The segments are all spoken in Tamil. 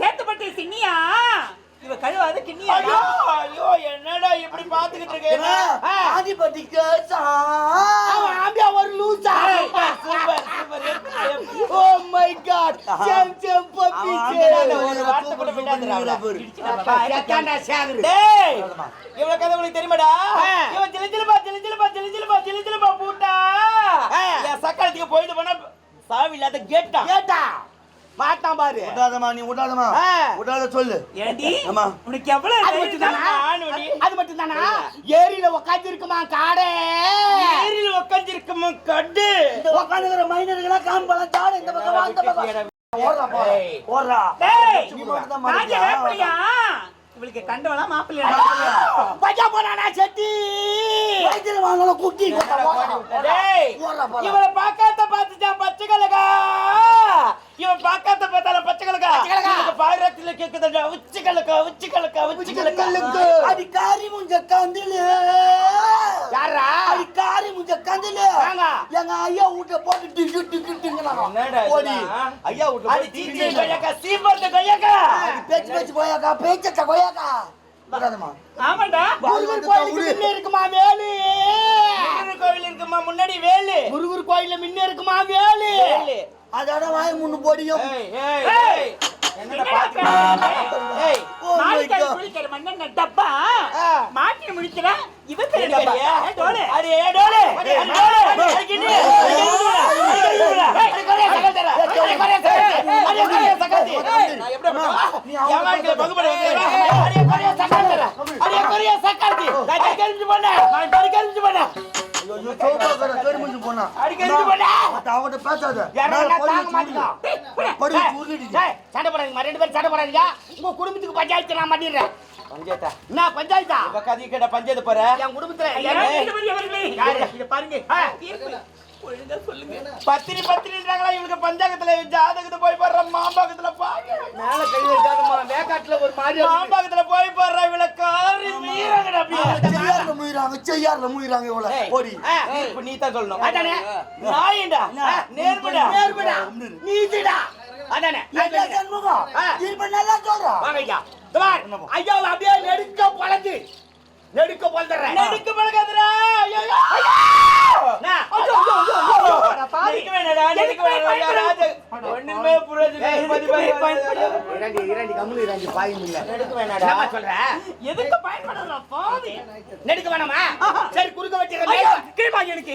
சேத்துப்பட்டு சின்னியா? இவ கழுவாத கிண்ணியா? ஐயோ என்னடா இப்படி பாத்துக்கிட்டு இருக்கேன் ஆ. ஆதிபதி கேசா அவன் ஆம்பியா ஒரு லூசா. Super super oh my god same same puppy ஒரு வார்த்தை கூட விடாதடா டேய். இவள கதை தெரியுமாடா? இவன் ஜிலி ஜிலி என் சக்காலத்துக்கு போயிட்டு போனா சாவி இல்லாத கேட்டா. கேட்டா. மாட்டான் பாரு. விடாதமா நீ விடாதமா. விடாத சொல்லு. ஏண்டி? ஆமா. உனக்கு எவ்வளவு அது மட்டும் தானா? அது மட்டும் தானா? ஏரியில உட்காந்து இருக்குமா காடே? ஏரியில உட்காந்து இருக்குமா கட்டு? இந்த உட்காந்துக்கிற மைனர்களா காம்பலாம் ஜாட இந்த பக்கம் அந்த பக்கம் ஓடுறா போறா ஏய். ஓடுறா. டேய், நீ மட்டும் தான் நாங்க மாட்டிக்கியா? வேப்பிலையா? இவளுக்கு கண்டவளா மாப்பிள்ளையா? பஜா போனானா செட்டி? குக்கி கொட்டா. இவள பாக்காத பாத்துட்டான் பச்சை கலகா இவன் பாக்காத பார்த்தால பச்சை கலகா இவனுக்கு பாயிரத்துல கேக்குதுடா உச்சி கலக்கா உச்சி கலக்கா உச்சி கலக்கா அடி காரி முஞ்ச கந்திலு. யாரா அடி காரி முஞ்ச கந்திலு. எங்க ஐயா வீட்டை போட்டு டிங்கு டிங்கு டிங்குனா. ஓடி ஐயா விட்டு அடி சீச்சி கொய்யாக்கா சீப்பந்த கொய்யாக்கா. பேச்சு பேச்சு போயாக்கா பேச்சட்ட கொய்யாக்கா. ஆமாடா இருக்குமா வேலு? இருக்குமா முன்னாடி வேலு முருகர் கோயில்ல முன்ன இருக்குமா வேலு அதோட வாய் முன்னு போடியும் Oh டப்பா. மாட்டி முடிக்கிறா பெரிய டப்பா டோலு. அடி டோலு பகுபடி நான் பரி முடிஞ்சு போனா. அவட்ட பேசாத. படி தாங்க வச்சு மாட்டேங்க. படி டேய், வச்சு உருளிடு. டேய், சண்டை போடாதீங்க ரெண்டு பேரும் சண்டை போடாதீங்க. உங்க குடும்பத்துக்கு பஞ்சாயத்து நான் மாட்டிடுறேன். பஞ்சாயத்தா? என்ன பஞ்சாயத்தா? இப்ப கதை கேட்ட பஞ்சாயத்து போற? என் குடும்பத்துல ஐயா, இந்த மாதிரி அவர்களே. யாரு? இத பாருங்க. பத்திரி பத்திரின்றாங்களா இவங்க பஞ்சாங்கத்துல ஜாதகத்துல போய் போடுற மாம்பாக்கத்துல பாரு மேல கை வைக்காதமா வேக்காட்டுல ஒரு மாதிரி மாம்பாக்கத்துல போய் போடுற இவள காரி மீறங்கடா செய்யார்ல முயிறாங்க செய்யார்ல முயிறாங்க இவள. போடி. இப்ப நீ தான் சொல்லணும். அதானே? நாயண்டா நேர்மடா. நேர்மைடா. நீதிடா. அதானே? என்ன சண்முகம்? ஆ. இப்ப நல்லா சொல்றா. வாங்க ஐயா. ஐயா அப்படியே நெடுக்க பழகு. நெடுக்க பழதுறேன். நெடுக்க பழகாதடா. ஐயோ ஐயோ. நான் ஐயோ ஐயோ ஐயோ நெடுக்க வேணடா நெடுக்க வேணடா. ராஜ ஒண்ணுமே நெடுக்க வேணடா. என்ன சொல்ற? எதுக்கு பயன்படுறோம் பாவி நெடுக்க வேணாமா? சரி குறுக்க வச்சிரேன் கீழ்பாங்க எனக்கு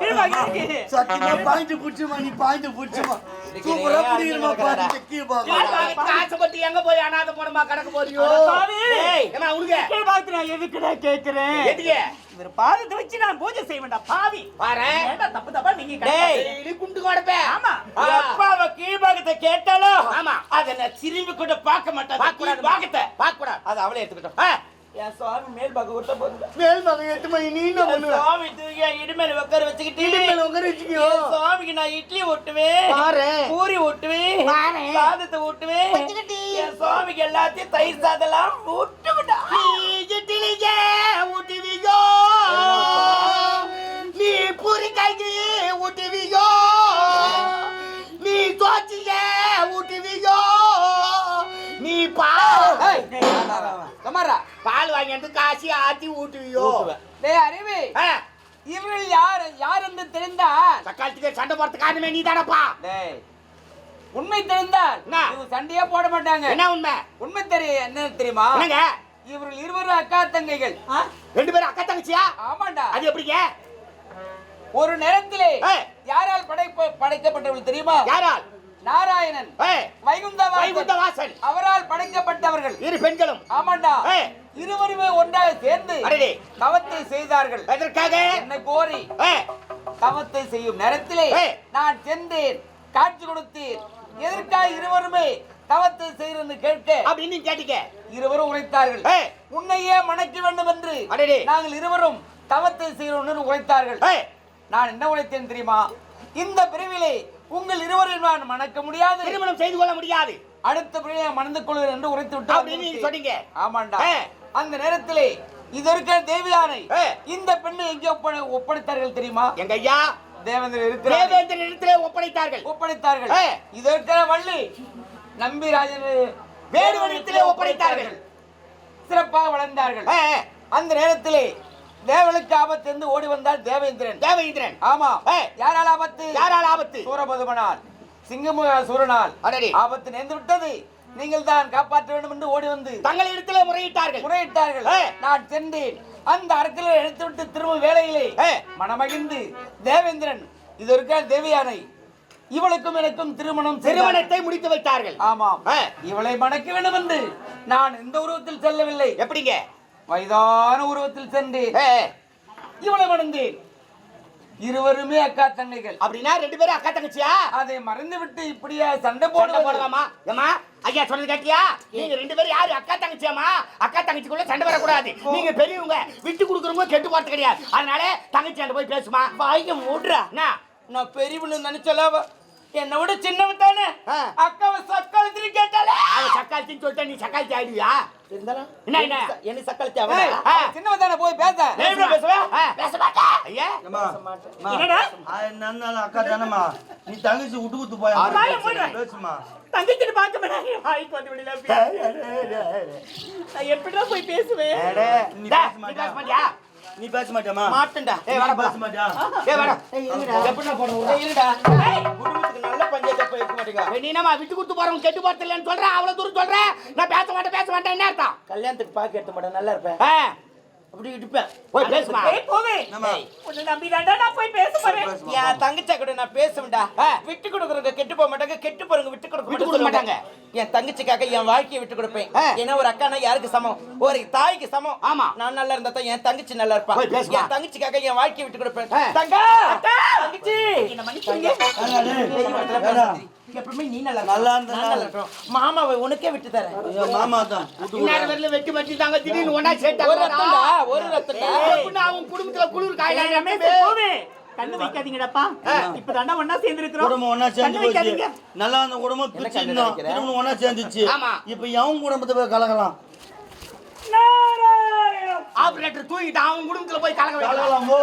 கீழ்பாங்க எனக்கு சத்தியமா பாயிண்ட் புடிச்சுமா நீ பாயிண்ட் புடிச்சுமா? சூப்பரா புடிக்கிறமா பாயிண்ட் கீ பாக்க ஆசைப்பட்டு எங்க போய் அனாதை போனமா கடக்க போறியோ? சாமி. ஏய் ஏமா உனக்கு எதுக்குடா கேக்குறேன் எதுக்கு? இவர் பாதத்தை வச்சு நான் பூஜை செய்ய வேண்டாம் பாவி. பாரு. தப்பு தப்பா நீங்க குண்டு கொடுப்பே. ஆமா. அப்பா அவ கீழ்பாகத்தை கேட்டாலும் ஆமா. அத நான் திரும்பி கூட பார்க்க மாட்டேன். பார்க்க பாகத்தை பார்க்க கூடாது அது அவளே எடுத்துக்கிட்டோம் என் சுவாமி மேல் பாக விட்ட போகுது மேல் நீ என்ன சுவாமி தூக்கி இடுமேல உட்கார வச்சுக்கிட்டு இடுமேல உட்கார வச்சுக்கியோ? என் சுவாமிக்கு நான் இட்லி ஒட்டுவேன். பூரி. ஒட்டுவேன் சாதத்தை ஒட்டுவேன் என் சுவாமிக்கு எல்லாத்தையும் தயிர் சாதம்லாம் விட்டுவிட்டா இட்லிங்க ஊட்டுவீங்கோ நீ பூரி காய்க்கு ஊட்டுவீங்கோ நீ தோச்சிங்க ஊட்டுவீங்கோ நீ பால் கமாரா பால் வாங்கிட்டு காசி ஆத்தி ஊட்டுவியோ? டேய் அறிவு இவர்கள் யார் யார் என்று தெரிந்தால்? தக்காளத்துக்கு சண்டை போறது காரணமே நீ தானப்பா டேய் உண்மை தெரிந்தால் சண்டையே போட மாட்டாங்க. என்ன உண்மை? உண்மை தெரிய என்ன தெரியுமா? என்னங்க? இவர்கள் இருவரும் அக்கா தங்கைகள்? ரெண்டு பேரும் அக்கா தங்கச்சியா? ஆமாண்டா. அது எப்படிங்க? ஒரு நேரத்திலே. யாரால் படைப்ப படைக்கப்பட்டவர்கள் தெரியுமா? யாரால்? நாராயணன் ஏய், வைகுந்த வைகுந்த வாசன் அவரால் படைக்கப்பட்டவர்கள். இரு பெண்களும். ஆமாண்டா. இருவருமே ஒன்றாக சேர்ந்து. தவத்தை செய்தார்கள். எதற்காக? என்னை கோரி. தவத்தை செய்யும் நேரத்திலே. நான் சென்றேன். காட்சி கொடுத்தேன். எதற்காக இருவருமே தவத்தை செய்கிறது கேட்க அப்படின்னு கேட்டீங்க இருவரும் உரைத்தார்கள். உன்னையே மணக்க வேண்டும் என்று. நாங்கள் இருவரும் தவத்தை செய்கிறோம் என்று உரைத்தார்கள். நான் என்ன உரைத்தேன் தெரியுமா? இந்த பிரிவிலே உங்கள் இருவரையும் நான் மணக்க முடியாது. திருமணம் செய்து கொள்ள முடியாது. அடுத்த பிரிவினை மணந்து கொள்வேன் என்று உரைத்து விட்டு அப்படின்னு சொன்னீங்க. ஆமாண்டா. அந்த நேரத்திலே இது இருக்கிற தேவியானை. இந்த பெண்ணை எங்கே ஒப்படை ஒப்படைத்தார்கள் தெரியுமா? எங்க ஐயா? தேவேந்திரன் இடத்திலே ஒப்படைத்தார்கள். ஒப்படைத்தார்கள். இதற்கான வள்ளி. நம்பிராஜன் வேடுவனத்திலே ஒப்படைத்தார்கள். சிறப்பாக வளர்ந்தார்கள். அந்த நேரத்திலே தேவனுக்கு ஆபத்து இருந்து ஓடி வந்தார் தேவேந்திரன். தேவேந்திரன். ஆமா. யாரால் ஆபத்து? யாரால் ஆபத்து? சூரபதுமனால். சிங்கமுக சூரனால். ஆபத்து நேர்ந்து விட்டது நீங்கள் தான் காப்பாற்ற வேண்டும் என்று ஓடி வந்து தங்கள் இடத்திலே முறையிட்டார்கள். முறையிட்டார்கள். நான் சென்றேன். அந்த அரக்கில எடுத்துவிட்டு திரும்ப வேலையிலே. மனமகிழ்ந்து தேவேந்திரன் இது இருக்க தேவியானை. இவளுக்கும் எனக்கும் திருமணம். திருமணத்தை முடித்து வைத்தார்கள். ஆமாம். ஏ. இவளை மணக்க வேண்டும் என்று நான் இந்த உருவத்தில் செல்லவில்லை. எப்படிங்க? வயதான உருவத்தில் ஏ, இவளை மணந்தேன். இருவருமே அக்கா தங்கைகள். அப்படின்னா ரெண்டு பேரும் அக்கா தங்கச்சியா? அதை மறந்து விட்டு இப்படியா சண்டை போட போடலாமா? ஏமா ஐயா சொன்னது கேட்டியா? நீங்க ரெண்டு பேரும் யாரு? அக்கா தங்கச்சியாமா அக்கா தங்கச்சிக்குள்ள சண்டை வரக்கூடாது. நீங்க பெரியவங்க விட்டு கொடுக்குறவங்க கெட்டு போறது கிடையாது. அதனால தங்கச்சி போய் பேசுமா? வாய்க்க மூடுறா. நான் பெரியவனு நினைச்சல என்னை விட சின்னவன் தானே. அக்காவை சக்காலத்திரி கேட்டாலே. அவன் சக்காலத்தின்னு சொல்லிட்டா நீ சக்காலத்தி ஆயிடுவியா? இருந்தாலும் என்ன என்ன? என்ன சக்காலத்தி அவன் ஆ. சின்னவன் தானே போய் பேச. பேசுமா, பேசுவா? பேச மாட்டா. ஐயா. ஏம்மா, அம்மா, என்னடா? அது என்னன்னாலும் அக்கா தானேம்மா. நீ தங்கச்சி விட்டு கொடுத்து போய். பேசுமா தங்கச்சின்னு பார்க்க மாட்டாங்க வாய்க்கு வந்து விடல. நான் எப்படிடா போய் பேசுவேன்? நீ பேச மாட்டியா? நீ பேச மாட்டியாமா மாட்டேன்டா. ஏய் வாடா பேச போடா. மாட்டியா? ஏய் வாடா. எப்படிடா போடுறோம் இருடா. குடும்பத்துக்கு நல்ல பஞ்சாயத்து போய் இருக்க மாட்டேங்க. நீ என்னம்மா விட்டு கொடுத்து போறவங்க கெட்டு போறது இல்லைன்னு சொல்றேன் அவ்வளவு தூரம் சொல்றேன் நான் பேச மாட்டேன் பேச மாட்டேன் என்ன அர்த்தம்? கல்யாணத்துக்கு பாக்க எடுத்த மாட்டேன் நல்லா இருப்பேன். அப்படி இடிப்பேன் போய் பேசுமா ஏய் போவே? உன்னை நம்பிதான்டா நான் போய் பேச போறேன் என் தங்கச்சா கூட நான் பேசுவேன்டா. விட்டு கொடுக்குறவங்க கெட்டு போக மாட்டாங்க கெட்டு போறவங்க விட்டு கொடுக்க விட்டு கொடுக்க மாட்டாங்க. என் தங்கச்சிக்காக என் வாழ்க்கையை விட்டு கொடுப்பேன். ஏன்னா ஒரு அக்கானா யாருக்கு சமம் ஒரு தாய்க்கு சமம் ஆமா. நான் நல்லா இருந்தா தான் என் தங்கச்சி நல்லா இருப்பா போய் பேசுமா. என் தங்கச்சிக்காக என் வாழ்க்கையை விட்டு கொடுப்பேன். தங்கா அக்கா! தங்கச்சி என்ன? ஏண்டா? எப்பவுமே நீ நல்லா நல்லா. இருந்தா. மாமாவை உனக்கே விட்டு தரேன். மாமா தான். விட்டு இந்நேரம் வரல வெட்டி வச்சுட்டாங்க திடீர்னு ஒண்ணா ஒரு சேர்த்தாங்க. ரத்தம்டா ஒரு ரத்தம்டா. அவன் குடும்பத்துல குளிர் காயலாம் கண்ணு வைக்காதீங்கடாப்பா. இப்பதாண்டா ஒண்ணா சேர்ந்து இருக்கிறோம் குடும்பம் ஒண்ணா சேர்ந்து போச்சு. வைக்காதீங்க. நல்லா அந்த குடும்பம் பிரிச்சு வைக்கிற? திரும்ப ஒண்ணா சேர்ந்துச்சு. ஆமா. இப்ப எவன் குடும்பத்தை போய் நாராயணம் ஆபரேட்டர் தூக்கிட்டு அவன் குடும்பத்துல போய் கலக்கலாம் போ.